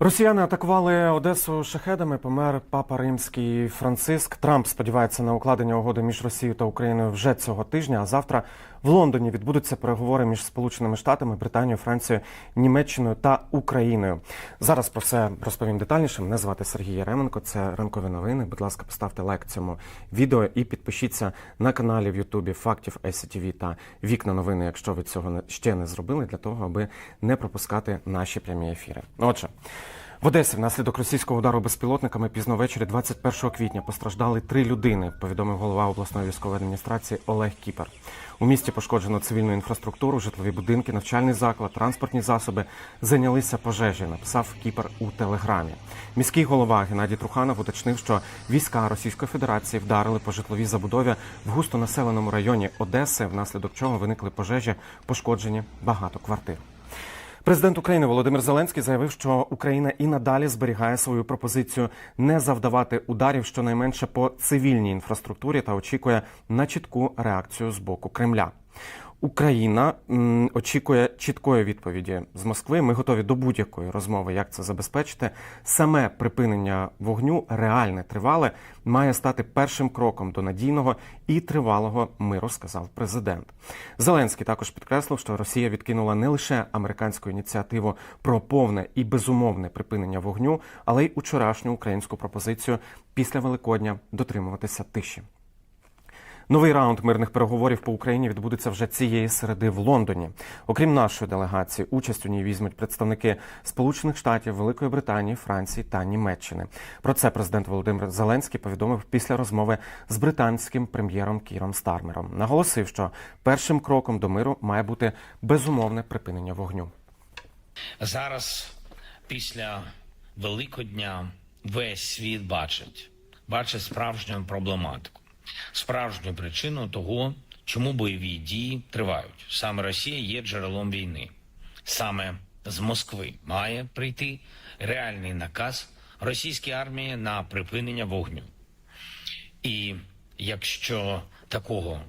Росіяни атакували Одесу шахедами. Помер папа римський Франциск. Трамп сподівається на укладення угоди між Росією та Україною вже цього тижня. А завтра в Лондоні відбудуться переговори між Сполученими Штатами, Британією, Францією, Німеччиною та Україною. Зараз про все розповім детальніше. Мене звати Сергій Яременко. Це ранкові новини. Будь ласка, поставте лайк цьому відео і підпишіться на каналі в Ютубі Фактів СCTV та Вікна новини, якщо ви цього ще не зробили, для того, аби не пропускати наші прямі ефіри. Отже. В Одесі внаслідок російського удару безпілотниками пізно ввечері 21 квітня постраждали три людини, повідомив голова обласної військової адміністрації Олег Кіпер. У місті пошкоджено цивільну інфраструктуру, житлові будинки, навчальний заклад, транспортні засоби. Зайнялися пожежі, написав Кіпер у телеграмі. Міський голова Геннадій Труханов уточнив, що війська Російської Федерації вдарили по житловій забудові в густонаселеному районі Одеси, внаслідок чого виникли пожежі, пошкоджені багато квартир. Президент України Володимир Зеленський заявив, що Україна і надалі зберігає свою пропозицію не завдавати ударів щонайменше по цивільній інфраструктурі та очікує на чітку реакцію з боку Кремля. Україна очікує чіткої відповіді з Москви. Ми готові до будь-якої розмови, як це забезпечити. Саме припинення вогню, реальне тривале, має стати першим кроком до надійного і тривалого миру, сказав президент. Зеленський також підкреслив, що Росія відкинула не лише американську ініціативу про повне і безумовне припинення вогню, але й учорашню українську пропозицію після Великодня дотримуватися тиші. Новий раунд мирних переговорів по Україні відбудеться вже цієї середи в Лондоні. Окрім нашої делегації, участь у ній візьмуть представники Сполучених Штатів, Великої Британії, Франції та Німеччини. Про це президент Володимир Зеленський повідомив після розмови з британським прем'єром Кіром Стармером. Наголосив, що першим кроком до миру має бути безумовне припинення вогню. Зараз, після Великодня, весь світ бачить, бачить справжню проблематику, справжню причину того, чому бойові дії тривають. Саме Росія є джерелом війни. Саме з Москви має прийти реальний наказ російській армії на припинення вогню. І якщо такого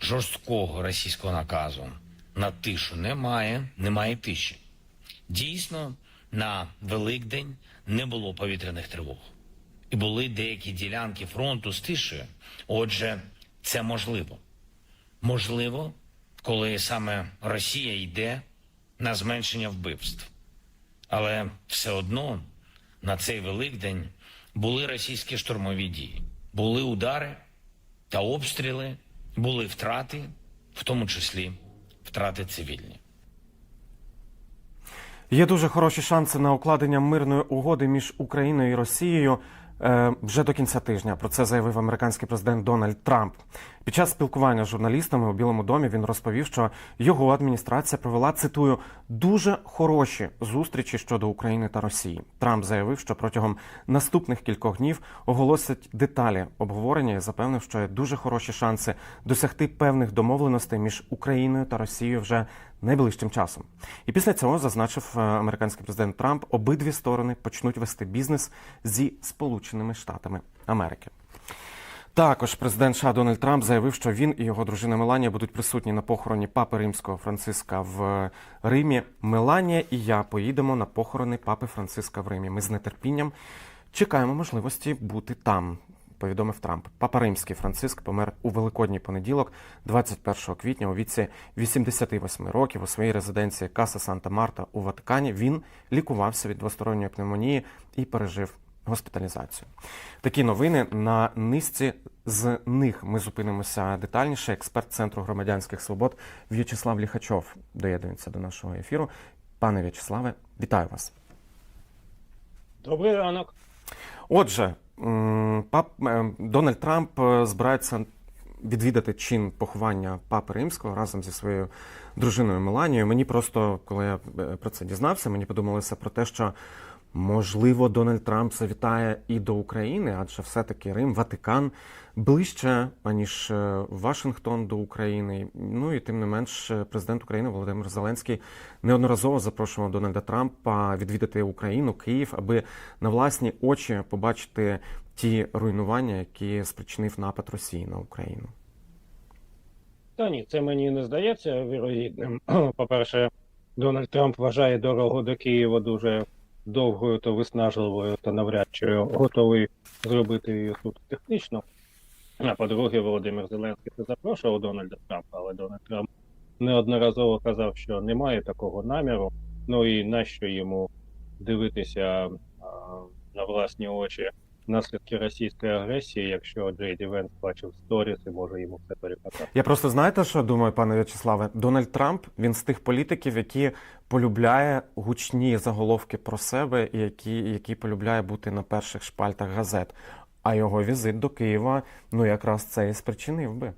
жорсткого російського наказу на тишу немає, немає тиші. Дійсно, на Великдень не було повітряних тривог. І були деякі ділянки фронту з тишею. Отже, це можливо. Можливо, коли саме Росія йде на зменшення вбивств. Але все одно на цей Великдень були російські штурмові дії, були удари та обстріли, були втрати, в тому числі втрати цивільні. Є дуже хороші шанси на укладення мирної угоди між Україною і Росією вже до кінця тижня. Про це заявив американський президент Дональд Трамп. Під час спілкування з журналістами у Білому домі він розповів, що його адміністрація провела цитую дуже хороші зустрічі щодо України та Росії. Трамп заявив, що протягом наступних кількох днів оголосять деталі обговорення і запевнив, що є дуже хороші шанси досягти певних домовленостей між Україною та Росією вже найближчим часом. І після цього зазначив е, американський президент Трамп, обидві сторони почнуть вести бізнес зі Сполученими Штатами Америки. Також президент США Дональд Трамп заявив, що він і його дружина Меланія будуть присутні на похороні папи римського Франциска в Римі. Меланія і я поїдемо на похорони папи Франциска в Римі. Ми з нетерпінням чекаємо можливості бути там. Повідомив Трамп. Папа Римський Франциск помер у великодній понеділок, 21 квітня, у віці 88 років у своїй резиденції Каса Санта Марта у Ватикані. Він лікувався від двосторонньої пневмонії і пережив госпіталізацію. Такі новини на низці з них ми зупинимося детальніше. Експерт Центру громадянських свобод В'ячеслав Ліхачов доєднується до нашого ефіру. Пане В'ячеславе, вітаю вас. Добрий ранок. Отже, пап е, Дональд Трамп е, збирається відвідати чин поховання папи римського разом зі своєю дружиною Меланією. Мені просто, коли я е, про це дізнався, мені подумалося про те, що можливо Дональд Трамп завітає і до України, адже все-таки Рим, Ватикан ближче, аніж е, Вашингтон до України. Ну і тим не менш, е, президент України Володимир Зеленський неодноразово запрошував Дональда Трампа відвідати Україну, Київ, аби на власні очі побачити ті руйнування, які спричинив напад Росії на Україну. Та ні, це мені не здається вірогідним. По-перше, Дональд Трамп вважає дорогу до Києва дуже довгою та виснажливою, та навряд чи готовий зробити її тут технічно. А по-друге, Володимир Зеленський це запрошував Дональда Трампа, але Дональд Трамп неодноразово казав, що немає такого наміру. Ну і нащо йому дивитися а, на власні очі наслідки російської агресії, якщо Джей Ді Венс бачив сторіс і може йому все переказати. Я просто знаєте, що думаю, пане В'ячеславе? Дональд Трамп він з тих політиків, які полюбляє гучні заголовки про себе, і які, які полюбляє бути на перших шпальтах газет. А його візит до Києва, ну якраз це і спричинив би.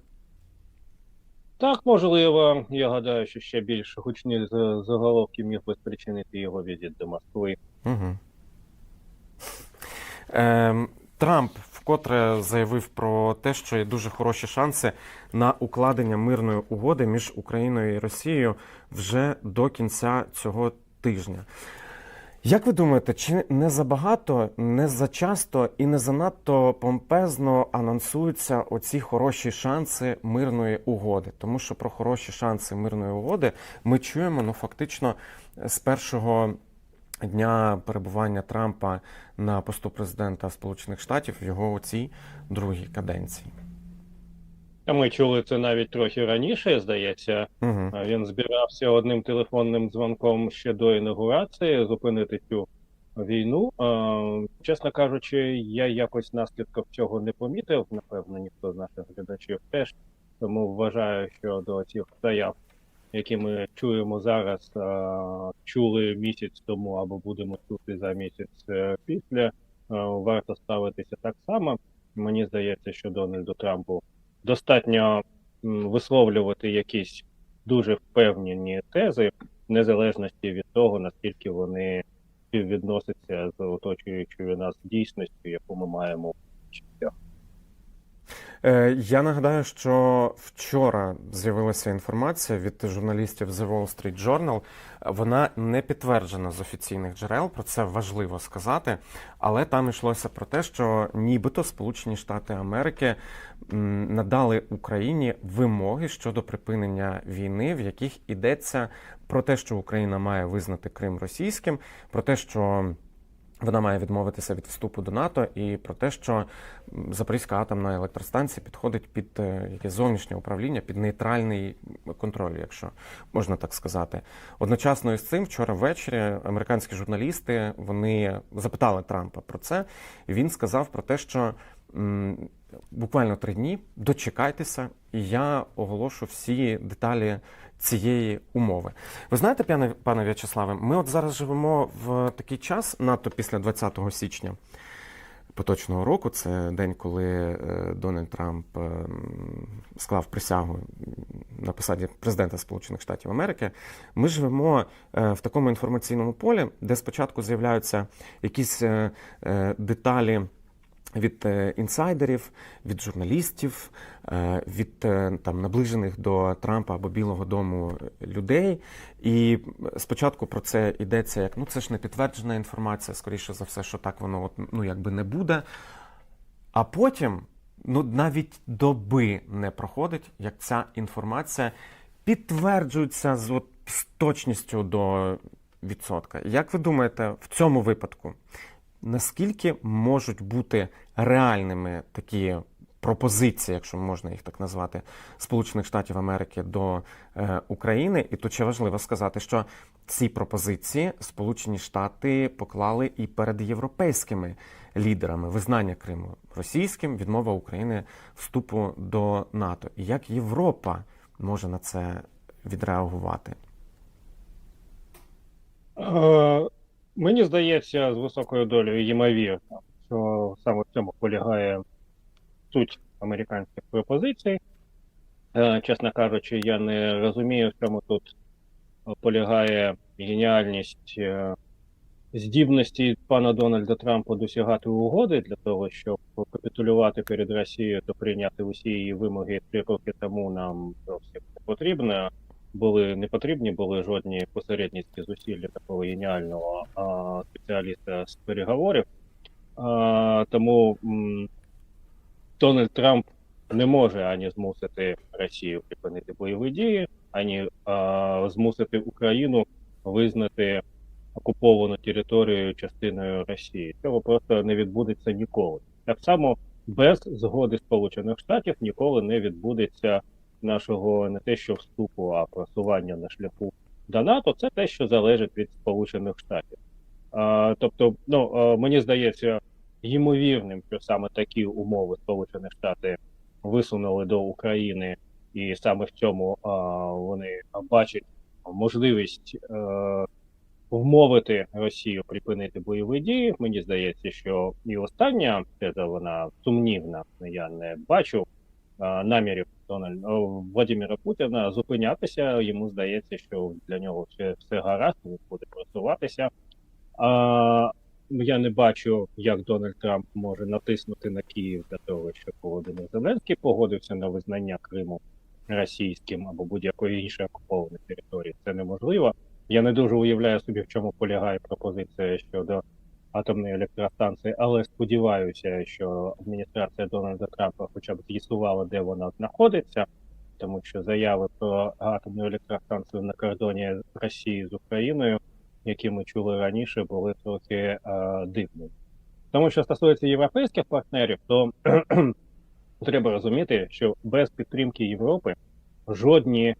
Так, можливо, я гадаю, що ще більш гучні заголовки міг би спричинити його візит до Москви. Угу. Ем, Трамп вкотре заявив про те, що є дуже хороші шанси на укладення мирної угоди між Україною і Росією вже до кінця цього тижня. Як ви думаєте, чи не забагато, не зачасто і не занадто помпезно анонсуються оці хороші шанси мирної угоди? Тому що про хороші шанси мирної угоди ми чуємо ну фактично з першого дня перебування Трампа на посту президента Сполучених Штатів в його цій другій каденції. Ми чули це навіть трохи раніше, здається. Угу. Він збирався одним телефонним дзвонком ще до інаугурації зупинити цю війну. Чесно кажучи, я якось наслідків цього не помітив. Напевно, ніхто з наших глядачів теж. Тому вважаю, що до цих заяв, які ми чуємо зараз, чули місяць тому або будемо чути за місяць е, після, варто ставитися так само. Мені здається, що Дональду Трампу достатньо висловлювати якісь дуже впевнені тези, в незалежності від того, наскільки вони співвідносяться з оточуючою нас дійсністю, яку ми маємо. Е, Я нагадаю, що вчора з'явилася інформація від журналістів The Wall Street Journal. Вона не підтверджена з офіційних джерел, про це важливо сказати. Але там йшлося про те, що нібито Сполучені Штати Америки надали Україні вимоги щодо припинення війни, в яких йдеться про те, що Україна має визнати Крим російським, про те, що вона має відмовитися від вступу до НАТО і про те, що Запорізька атомна електростанція підходить під яке зовнішнє управління, під нейтральний контроль, якщо можна так сказати. Одночасно із цим, вчора ввечері американські журналісти вони запитали Трампа про це. І він сказав про те, що буквально три дні дочекайтеся, і я оголошу всі деталі цієї умови. Ви знаєте, пане, пане В'ячеславе, ми от зараз живемо в такий час, надто після 20 січня поточного року. Це день, коли е, Дональд Трамп е, склав присягу на посаді президента Сполучених Штатів Америки. Ми живемо е, в такому інформаційному полі, де спочатку з'являються якісь деталі. Від е, інсайдерів, від журналістів, е, від е, там наближених до Трампа або Білого Дому людей. І спочатку про це йдеться як ну це ж не підтверджена інформація, скоріше за все, що так воно от, ну якби не буде. А потім ну навіть доби не проходить, як ця інформація підтверджується з, от, з точністю до відсотка. Як ви думаєте, в цьому випадку? Наскільки можуть бути реальними такі пропозиції, якщо можна їх так назвати, Сполучених Штатів Америки до е, України? І тут ще важливо сказати, що ці пропозиції Сполучені Штати поклали і перед європейськими лідерами визнання Криму російським, відмова України вступу до НАТО. І як Європа може на це відреагувати? Мені здається, з високою долею ймовірно, що саме в цьому полягає суть американських пропозицій. Е, Чесно кажучи, я не розумію, в чому тут полягає геніальність е, здібності пана Дональда Трампа досягати угоди для того, щоб капітулювати перед Росією та прийняти усі її вимоги три роки тому нам зовсім не потрібно були не потрібні були жодні посередницькі зусилля такого геніального а, спеціаліста з переговорів. А, тому м, Дональд Трамп не може ані змусити Росію припинити бойові дії, ані а, змусити Україну визнати окуповану територію частиною Росії. Цього просто не відбудеться ніколи. Так само без згоди Сполучених Штатів ніколи не відбудеться нашого не те, що вступу, а просування на шляху до НАТО. Це те, що залежить від Сполучених Штатів. А, тобто, ну мені здається, ймовірним, що саме такі умови Сполучені Штати висунули до України, і саме в цьому а, вони бачать можливість е, вмовити Росію припинити бойові дії. Мені здається, що і остання теза вона сумнівна. Я не бачу а, намірів Владимира Путіна зупинятися. Йому здається, що для нього все, все гаразд, він буде просуватися. А, я не бачу, як Дональд Трамп може натиснути на Київ для того, щоб Володимир Зеленський погодився на визнання Криму російським або будь-якої іншої окупованої території. Це неможливо. Я не дуже уявляю собі, в чому полягає пропозиція щодо атомної електростанції, але сподіваюся, що адміністрація Дональда Трампа хоча б з'ясувала, де вона знаходиться, тому що заяви про атомну електростанцію на кордоні Росії з Україною, які ми чули раніше, були трохи е, дивними. Тому що стосується європейських партнерів, то треба розуміти, що без підтримки Європи жодні е,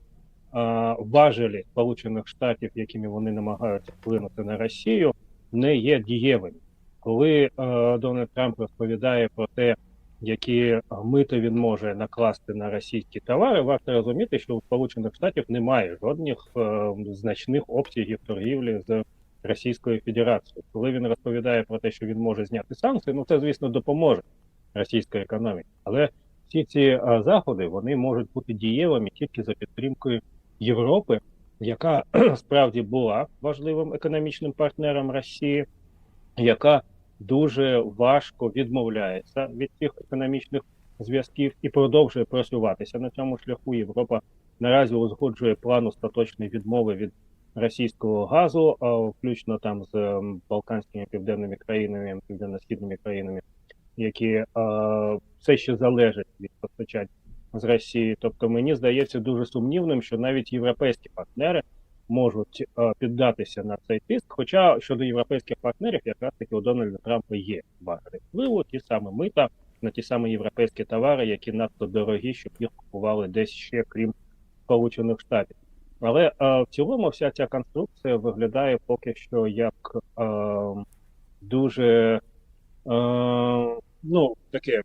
важелі Сполучених Штатів, якими вони намагаються вплинути на Росію, не є дієвими. Коли е, Дональд Трамп розповідає про те, які мити він може накласти на російські товари, варто розуміти, що у Сполучених Штатів немає жодних е, значних обсягів торгівлі з Російською Федерацією. Коли він розповідає про те, що він може зняти санкції, ну це звісно допоможе російській економіці. Але всі ці е, заходи вони можуть бути дієвими тільки за підтримкою Європи, яка справді була важливим економічним партнером Росії, яка дуже важко відмовляється від цих економічних зв'язків і продовжує просуватися на цьому шляху. Європа наразі узгоджує план остаточної відмови від російського газу, включно там з балканськими південними країнами, південно-східними країнами, які все ще залежать від постачань з Росії. Тобто мені здається дуже сумнівним, що навіть європейські партнери можуть е, піддатися на цей тиск. Хоча щодо європейських партнерів, якраз таки у Дональда Трампа є багато впливу, ті самі мита на ті самі європейські товари, які надто дорогі, щоб їх купували десь ще крім Сполучених Штатів. Але е, в цілому вся ця конструкція виглядає поки що як е, дуже е, ну таке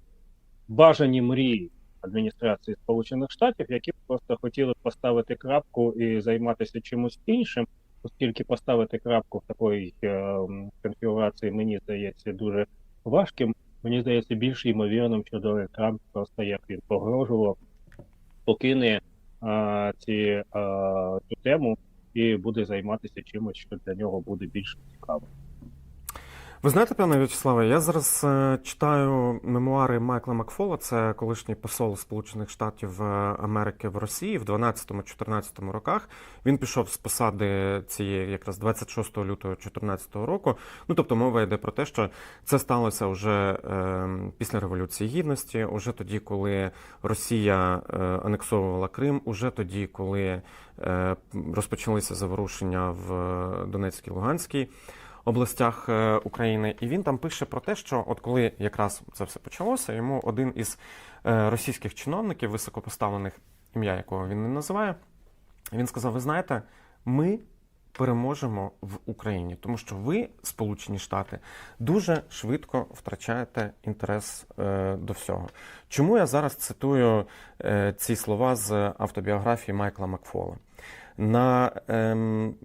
бажані мрії адміністрації Сполучених Штатів, які просто хотіли поставити крапку і займатися чимось іншим, оскільки поставити крапку в такої е, конфігурації мені здається дуже важким. Мені здається більш ймовірним, що Дональд Трамп просто як він погрожував, покине а, ці, а, цю тему і буде займатися чимось, що для нього буде більш цікаво. Ви знаєте, пане В'ячеславе, я зараз е, читаю мемуари Майкла Макфола, це колишній посол Сполучених Штатів е, Америки в Росії в 12-14 роках. Він пішов з посади цієї якраз 26 лютого 2014 року. Ну тобто мова йде про те, що це сталося вже е, після Революції Гідності, уже тоді, коли Росія анексовувала Крим, уже тоді, коли розпочалися заворушення в Донецькій Луганській областях е, України, і він там пише про те, що от коли якраз це все почалося, йому один із е, російських чиновників, високопоставлених, ім'я якого він не називає, він сказав: Ви знаєте, ми переможемо в Україні, тому що ви, Сполучені Штати, дуже швидко втрачаєте інтерес е, до всього. Чому я зараз цитую е, ці слова з автобіографії Майкла Макфола? На ем,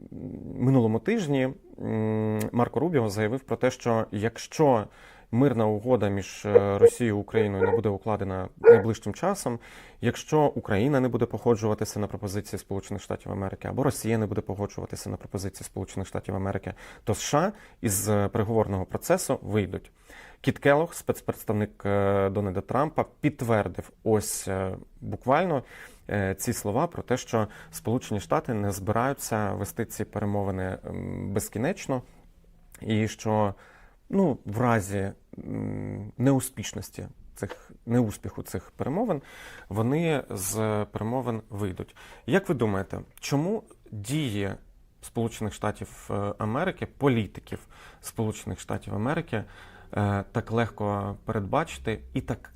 минулому тижні м, Марко Рубіо заявив про те, що якщо мирна угода між е, Росією і Україною не буде укладена найближчим часом, якщо Україна не буде погоджуватися на пропозиції Сполучених Штатів Америки або Росія не буде погоджуватися на пропозиції Сполучених Штатів Америки, то США із е, переговорного процесу вийдуть. Кіт Келлог, спецпредставник е, Дональда Трампа, підтвердив ось е, буквально е, ці слова про те, що Сполучені Штати не збираються вести ці перемовини ем, безкінечно, і що ну, в разі неуспішності цих неуспіху цих перемовин вони з перемовин вийдуть. Як ви думаєте, чому дії Сполучених Штатів Америки, політиків Сполучених Штатів Америки так легко передбачити, і так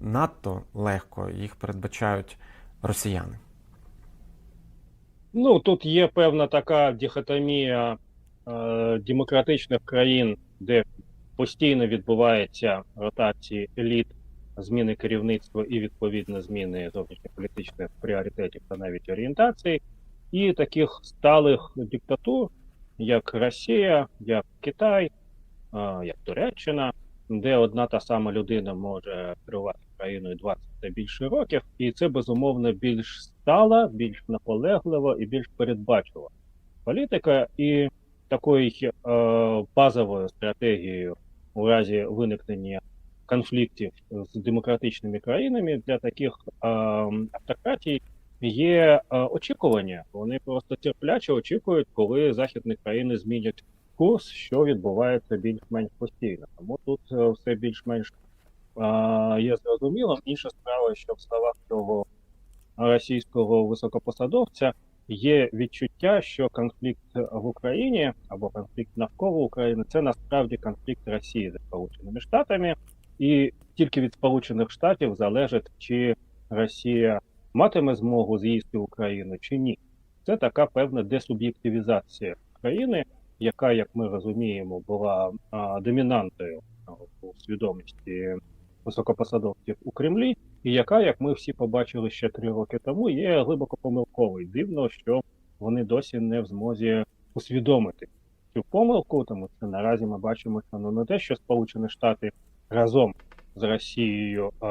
надто легко їх передбачають росіяни. Ну, тут є певна така дихотомія е, демократичних країн, де постійно відбуваються ротації еліт, зміни керівництва і відповідно зміни зовнішньополітичних пріоритетів та навіть орієнтацій, і таких сталих диктатур, як Росія, як Китай, е, як Туреччина, де одна та сама людина може керувати країною 20 та більше років, і це безумовно більш стала, більш наполеглива і більш передбачова політика. І такою е, базовою стратегією у разі виникнення конфліктів з демократичними країнами для таких е, автократій є е, очікування. Вони просто терпляче очікують, коли західні країни змінять курс, що відбувається більш-менш постійно. Тому тут е, все більш-менш є зрозуміло. Інша справа, що в словах цього російського високопосадовця є відчуття, що конфлікт в Україні або конфлікт навколо України це насправді конфлікт Росії з Сполученими Штатами, і тільки від Сполучених Штатів залежить, чи Росія матиме змогу з'їсти Україну чи ні. Це така певна десуб'єктивізація країни, яка, як ми розуміємо, була домінантою у свідомості високопосадовців у Кремлі, і яка, як ми всі побачили ще три роки тому, є глибоко помилковою. Дивно, що вони досі не в змозі усвідомити цю помилку, тому що наразі ми бачимо, що ну не те, що Сполучені Штати разом з Росією е,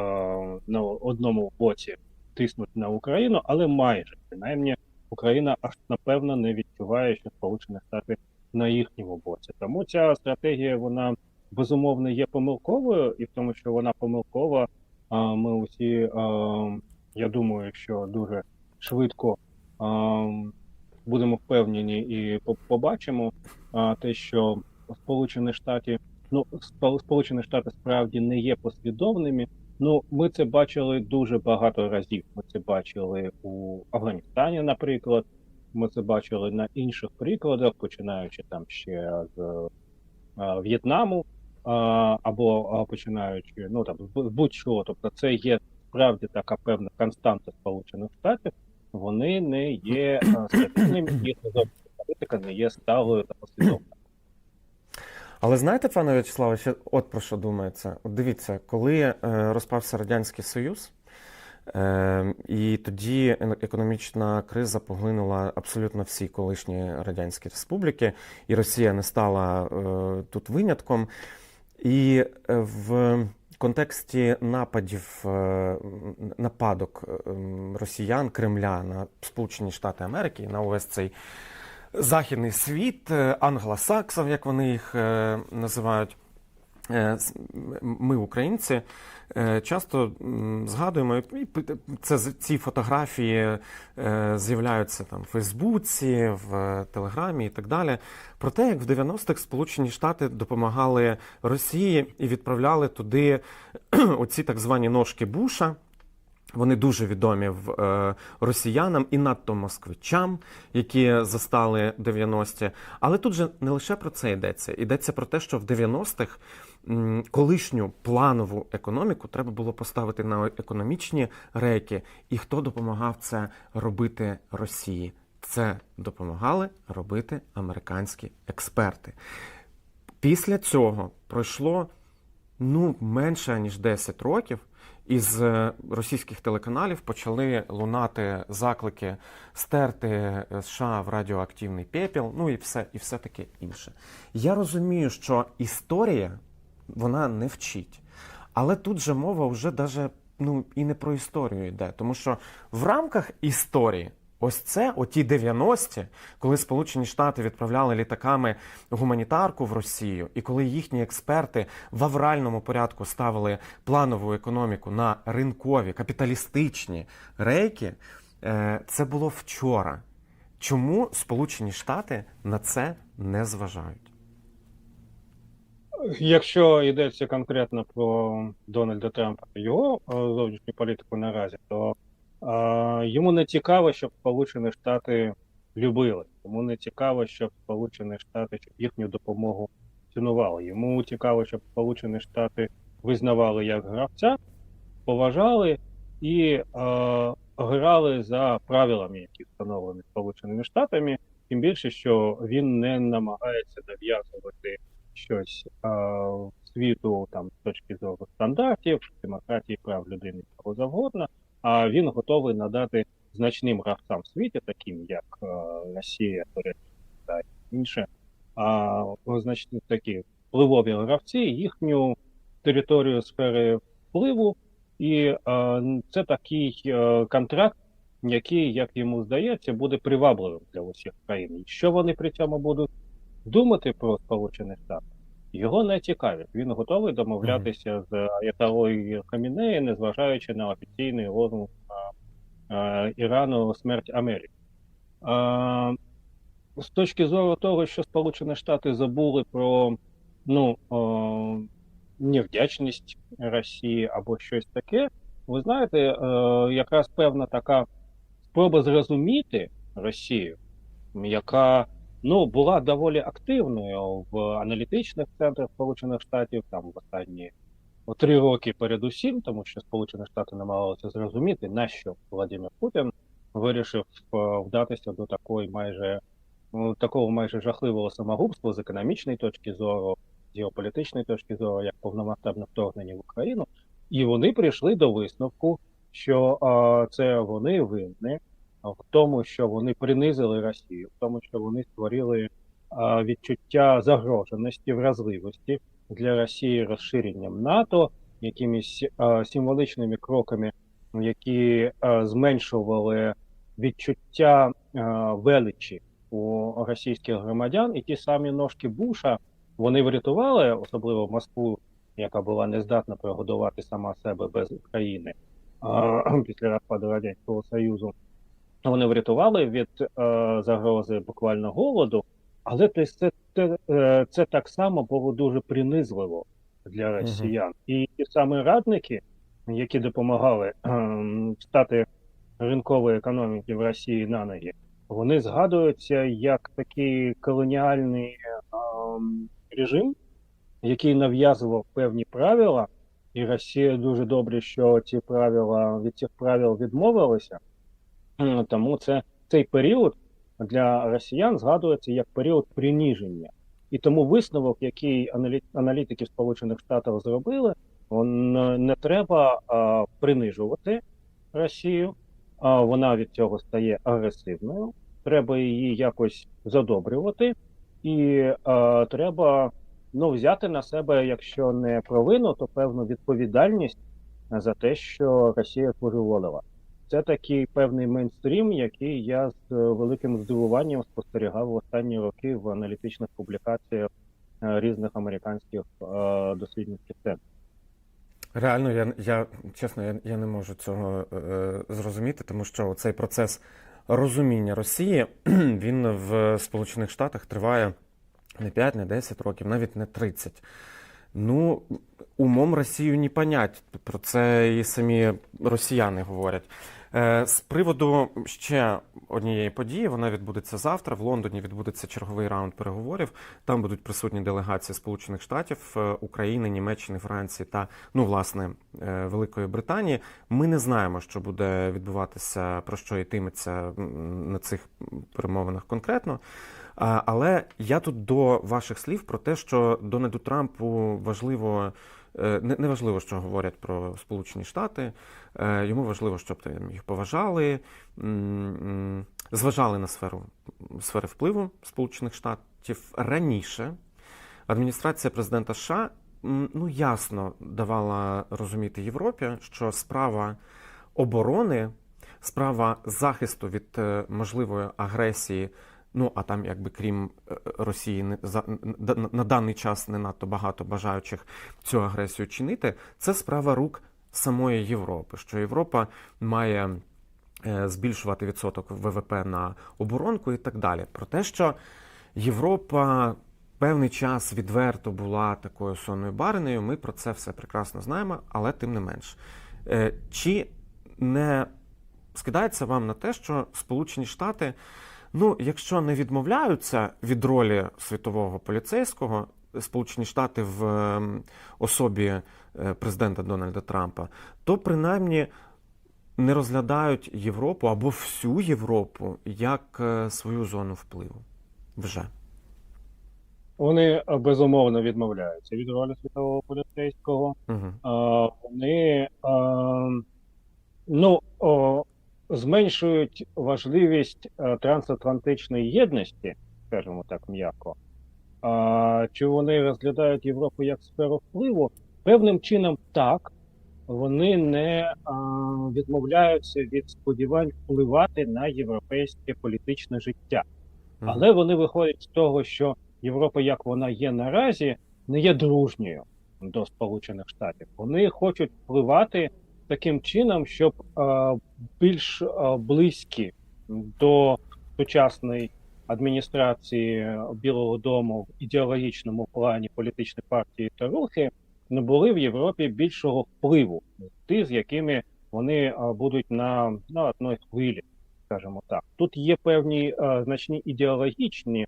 на одному боці тиснуть на Україну, але майже принаймні Україна аж напевно не відчуває, що Сполучені Штати на їхньому боці. Тому ця стратегія вона безумовно є помилковою, і в тому, що вона помилкова, ми усі, я думаю, що дуже швидко будемо впевнені і по- побачимо те, що Сполучені Штати, ну Спо- Сполучені Штати справді не є послідовними. Ну, ми це бачили дуже багато разів. Ми це бачили у Афганістані, наприклад. Ми це бачили на інших прикладах, починаючи там ще з е, В'єтнаму, або починаючи, ну там з будь-що. Тобто, це є справді така певна константа Сполучених Штатів. Вони не є е, стабільними, їхня зовнішня політика не є сталою та послідовною. Але знаєте, пане В'ячеславе, от про що думається? От дивіться, коли е, розпався Радянський Союз, е, і тоді економічна криза поглинула абсолютно всі колишні радянські республіки, і Росія не стала е, тут винятком. І е, в контексті нападів, е, нападок росіян, Кремля на Сполучені Штати Америки, на увесь цей західний світ, англосаксів, як вони їх називають. Ми, українці, часто згадуємо, і це ці фотографії е, з'являються там в Фейсбуці, в е, Телеграмі і так далі. Про те, як в 90-х Сполучені Штати допомагали Росії і відправляли туди оці так звані ножки Буша. Вони дуже відомі в е, росіянам і надто москвичам, які застали 90-ті. Але тут же не лише про це йдеться. Йдеться про те, що в 90-х м, колишню планову економіку треба було поставити на економічні рейки. І хто допомагав це робити Росії? Це допомагали робити американські експерти. Після цього пройшло ну менше ніж 10 років. Із е, російських телеканалів почали лунати заклики стерти США в радіоактивний пепіл, ну і все, і все таке інше. Я розумію, що історія вона не вчить. Але тут же мова вже даже ну, і не про історію йде. Тому що в рамках історії ось це, оті 90-ті, коли Сполучені Штати відправляли літаками гуманітарку в Росію, і коли їхні експерти в авральному порядку ставили планову економіку на ринкові капіталістичні рейки, е, це було вчора. Чому Сполучені Штати на це не зважають? Якщо йдеться конкретно про Дональда Трампа його е, зовнішню політику наразі, то йому не цікаво, щоб Сполучені Штати любили. Йому не цікаво, щоб Сполучені Штати щоб їхню допомогу цінували. Йому цікаво, щоб Сполучені Штати визнавали як гравця, поважали і е, грали за правилами, які встановлені Сполученими Штатами. Тим більше, що він не намагається нав'язувати щось е, світу там з точки зору стандартів, демократії, прав людини чого завгодно. А він готовий надати значним гравцям в світі, таким як е, Росія, Туреччина та інше, а значні такі впливові гравці, їхню територію сфери впливу, і е, це такий е, контракт, який, як йому здається, буде привабливим для усіх країн. Що вони при цьому будуть думати про Сполучені Штати? Його не цікавить. Він готовий домовлятися з Аятолою Хамінеї, незважаючи на офіційний лозунг а, е, Ірану смерть Америки. А, з точки зору того, що Сполучені Штати забули про ну, о, невдячність Росії або щось таке, ви знаєте, е, якраз певна така спроба зрозуміти Росію, яка ну, була доволі активною в аналітичних центрах Сполучених Штатів там в останні три роки передусім, тому що Сполучені Штати намагалися зрозуміти, на що Владимир Путін вирішив е, вдатися до такої майже ну, такого майже жахливого самогубства з економічної точки зору, з геополітичної точки зору, як повномасштабне вторгнення в Україну, і вони прийшли до висновку, що е, це вони винні в тому, що вони принизили Росію, в тому, що вони створили відчуття загроженості, вразливості для Росії розширенням НАТО, якимись символічними кроками, які зменшували відчуття величі у російських громадян, і ті самі ножки Буша вони врятували, особливо Москву, яка була не здатна прогодувати сама себе без України після розпаду радянського союзу. Вони врятували від е, загрози буквально голоду, але це, це, це, е, це так само було дуже принизливо для росіян. І ті самі радники, які допомагали е, стати ринкової економіки в Росії на ноги, вони згадуються як такий колоніальний ем, режим, який нав'язував певні правила, і Росія дуже добре, що ці правила від цих правил відмовилася. М, Тому це цей період для росіян згадується як період приніження. І тому висновок, який аналі- аналітики Сполучених Штатів зробили, е, не треба а, принижувати Росію, а вона від цього стає агресивною. Треба її якось задобрювати, і а, треба ну, взяти на себе, якщо не провину, то певну відповідальність за те, що Росія свожеволила. Це такий певний мейнстрім, який я з е, великим здивуванням спостерігав в останні роки в аналітичних публікаціях е, різних американських е, дослідницьких центрів. Реально, я, я чесно, я, я не можу цього е, зрозуміти, тому що цей процес розуміння Росії він в Сполучених Штатах триває не 5, не 10 років, навіть не 30. Ну, умом Росію не понять. Про це і самі росіяни говорять. Е, З приводу ще однієї події, вона відбудеться завтра. В Лондоні відбудеться черговий раунд переговорів. Там будуть присутні делегації Сполучених Штатів, е, України, Німеччини, Франції та ну власне е, Великої Британії. Ми не знаємо, що буде відбуватися, про що йтиметься на цих перемовинах конкретно. Але я тут до ваших слів про те, що Дональду Трампу важливо. е, Не, важливо, що говорять про Сполучені Штати. Е, Йому важливо, щоб їх поважали, зважали на сферу сфери впливу Сполучених Штатів раніше. Адміністрація президента США ну ясно давала розуміти Європі, що справа оборони, справа захисту від е, можливої агресії. Ну, а там, якби крім е, Росії, не на, даний час не надто багато бажаючих цю агресію чинити. Це справа рук самої Європи. Що Європа має е, збільшувати відсоток ВВП на оборонку і так далі. Про те, що Європа певний час відверто була такою сонною баринею, ми про це все прекрасно знаємо, але тим не менш. Е, Чи не скидається вам на те, що Сполучені Штати Ну, якщо не відмовляються від ролі світового поліцейського, Сполучені Штати в ем, особі е, президента Дональда Трампа, то принаймні не розглядають Європу або всю Європу як е, свою зону впливу. Вже. Вони е, безумовно відмовляються від ролі світового поліцейського. Угу. А, вони а, ну, о, зменшують важливість е, трансатлантичної єдності, скажімо так м'яко. А, чи вони розглядають Європу як сферу впливу? Певним чином так. Вони не а, відмовляються від сподівань впливати на європейське політичне життя. Але вони виходять з того, що Європа, як вона є наразі, не є дружньою до Сполучених Штатів. Вони хочуть впливати таким чином, щоб е, більш е, близькі до сучасної адміністрації Білого Дому в ідеологічному плані політичної партії та рухи не були в Європі більшого впливу, ті, з якими вони е, будуть на, на одній хвилі, скажімо так. Тут є певні значні ідеологічні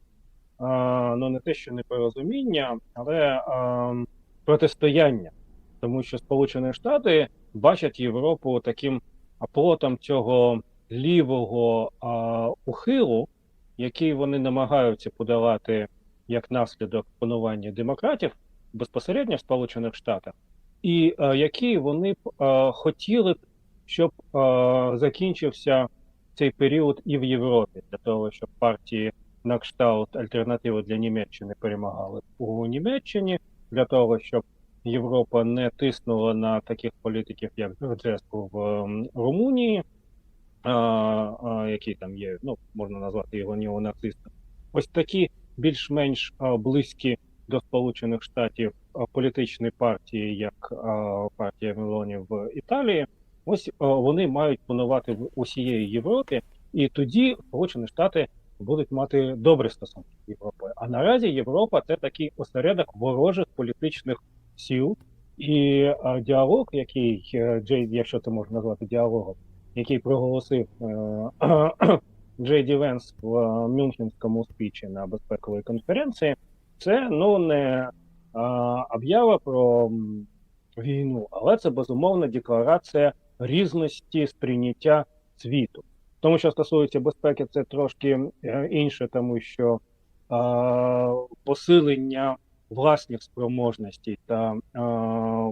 ну не те, що непорозуміння, але а, протистояння, тому що Сполучені Штати бачать Європу таким оплотом цього лівого а, ухилу, який вони намагаються подавати як наслідок панування демократів безпосередньо в Сполучених Штатах, і а, який вони б а, хотіли б, щоб а, закінчився цей період і в Європі для того, щоб партії на кшталт альтернативи для Німеччини перемагали у Німеччині для того, щоб Європа не тиснула на таких політиків, як Джеску в ем, Румунії, який там є, ну можна назвати його неонацистом. Ось такі більш-менш близькі до Сполучених Штатів політичні партії, як партія Мелоні в Італії. Ось вони мають панувати в усієї Європі, і тоді Сполучені Штати будуть мати добрі стосунки з Європою. А наразі Європа це такий осередок ворожих політичних сил, і а, діалог, який е, Джей, якщо це можна назвати діалогом, який проголосив е, Джей Ді Венс в е, Мюнхенському спічі на безпековій конференції, це ну не об'ява про війну, але це безумовно декларація різності сприйняття світу. Тому, що стосується безпеки, це трошки е, інше, тому що е, посилення власних спроможностей та е,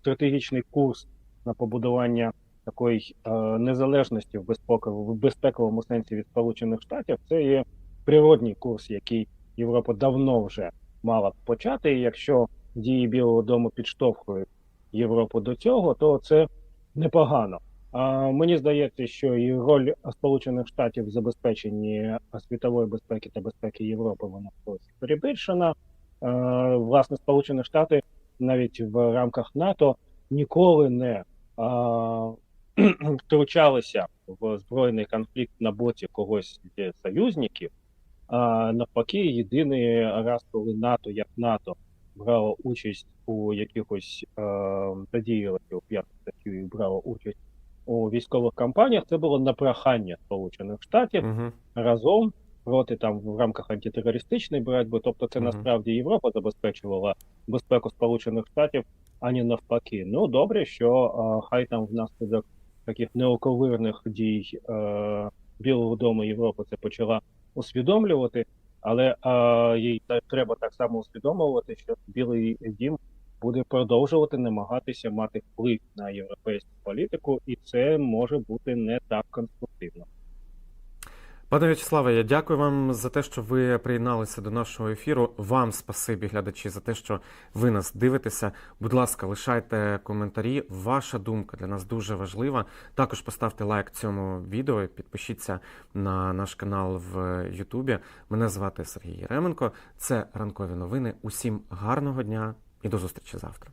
стратегічний курс на побудування такої е, незалежності в безпековому, в безпековому сенсі від Сполучених Штатів, це є природній курс, який Європа давно вже мала б почати. І якщо дії Білого Дому підштовхують Європу до цього, то це непогано. А, Мені здається, що і роль Сполучених Штатів в забезпеченні світової безпеки та безпеки Європи вона перебільшена. А, Власне, Сполучені Штати навіть в рамках НАТО ніколи не а, втручалися в збройний конфлікт на боці когось з союзників. А навпаки, єдиний раз, коли НАТО як НАТО брало участь у якихось е, задіялося п'яту статтю і брало участь у військових кампаніях, це було на прохання Сполучених Штатів Угу. разом проти там в рамках антитерористичної боротьби. Тобто, це насправді Європа забезпечувала безпеку Сполучених Штатів, а не навпаки. Ну добре, що е, хай там внаслідок таких неоковирних дій е, Білого Дому Європи це почала усвідомлювати, але е, їй треба так само усвідомлювати, що Білий Дім буде продовжувати намагатися мати вплив на європейську політику, і це може бути не так конструктивно. Пане В'ячеславе, я дякую вам за те, що ви приєдналися до нашого ефіру. Вам спасибі, глядачі, за те, що ви нас дивитеся. Будь ласка, лишайте коментарі. Ваша думка для нас дуже важлива. Також поставте лайк цьому відео, підпишіться на наш канал в Ютубі. Мене звати Сергій Єременко. Це ранкові новини. Усім гарного дня і до зустрічі завтра.